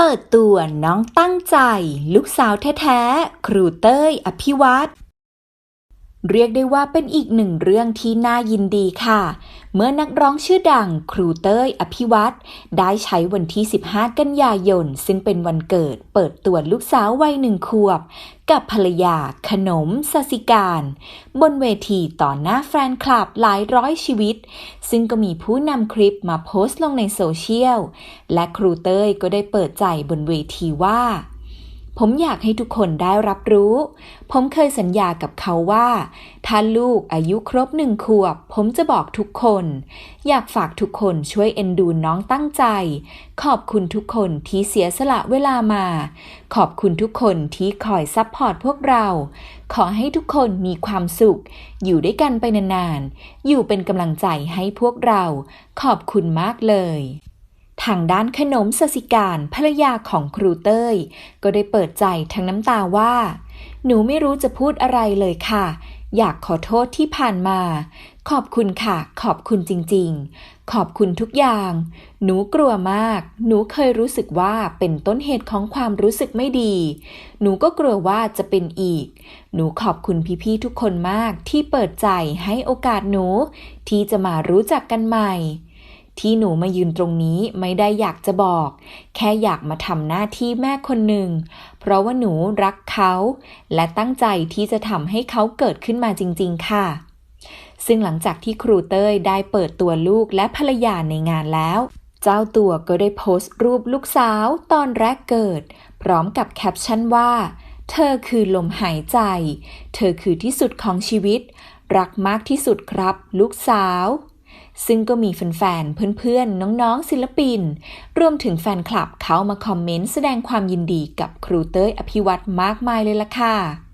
เปิดตัวน้องตั้งใจ ลูกสาวแท้ๆ ครูเต้ย อภิวัตร เรียกได้ว่าเป็นอีกหนึ่งเรื่องที่น่ายินดีค่ะ เมื่อนักร้องชื่อดังครูเต้ยอภิวัตรได้ใช้วันที่ 15 กันยายน ซึ่งเป็นวันเกิดเปิดตัวลูกสาววัยหนึ่งขวบ กับภรรยาขนมสสิการ บนเวทีต่อหน้าแฟนคลับหลายร้อยชีวิต ซึ่งก็มีผู้นำคลิปมาโพสต์ลงในโซเชียล และครูเต้ยก็ได้เปิดใจบนเวทีว่า ผมอยากให้ทุกคนได้รับรู้ ผมเคยสัญญากับเขาว่า ถ้าลูกอายุครบหนึ่งขวบ ผมจะบอกทุกคน อยากฝากทุกคนช่วยเอ็นดูน้องตั้งใจ ขอบคุณทุกคนที่เสียสละเวลามา ขอบคุณทุกคนที่คอยซัพพอร์ตพวกเรา ขอให้ทุกคนมีความสุข อยู่ด้วยกันไปนานๆ อยู่เป็นกำลังใจให้พวกเรา ขอบคุณมากเลย ทางด้านขนมสสิการภรรยาของครูเต้ย ก็ได้เปิดใจทั้งน้ำตาว่า หนูไม่รู้จะพูดอะไรเลยค่ะ อยากขอโทษที่ผ่านมา ขอบคุณค่ะ ขอบคุณจริง ๆ ขอบคุณทุกอย่าง หนูกลัวมาก หนูเคยรู้สึกว่าเป็นต้นเหตุของความรู้สึกไม่ดี หนูก็กลัวว่าจะเป็นอีก หนูขอบคุณพี่ๆทุกคนมากที่เปิดใจให้โอกาสหนู ที่จะมารู้จักกันใหม่ ที่หนูมายืนตรงนี้ไม่ได้อยากจะบอก แค่อยากมาทำหน้าที่แม่คนหนึ่ง เพราะว่าหนูรักเขา และตั้งใจที่จะทำให้เขาเกิดขึ้นมาจริง ๆ ค่ะ ซึ่งหลังจากที่ครูเต้ยได้เปิดตัวลูกและภรรยาในงานแล้ว เจ้าตัวก็ได้โพสต์รูปลูกสาวตอนแรกเกิด พร้อมกับแคปชั่นว่า เธอคือลมหายใจ เธอคือที่สุดของชีวิต รักมากที่สุดครับ ลูกสาว ซึ่งก็มีแฟนๆ เพื่อนๆ น้องๆ ศิลปิน รวมถึงแฟนคลับเขามาคอมเมนต์แสดงความยินดีกับครูเต้ยอภิวัตรมากมายเลยล่ะค่ะ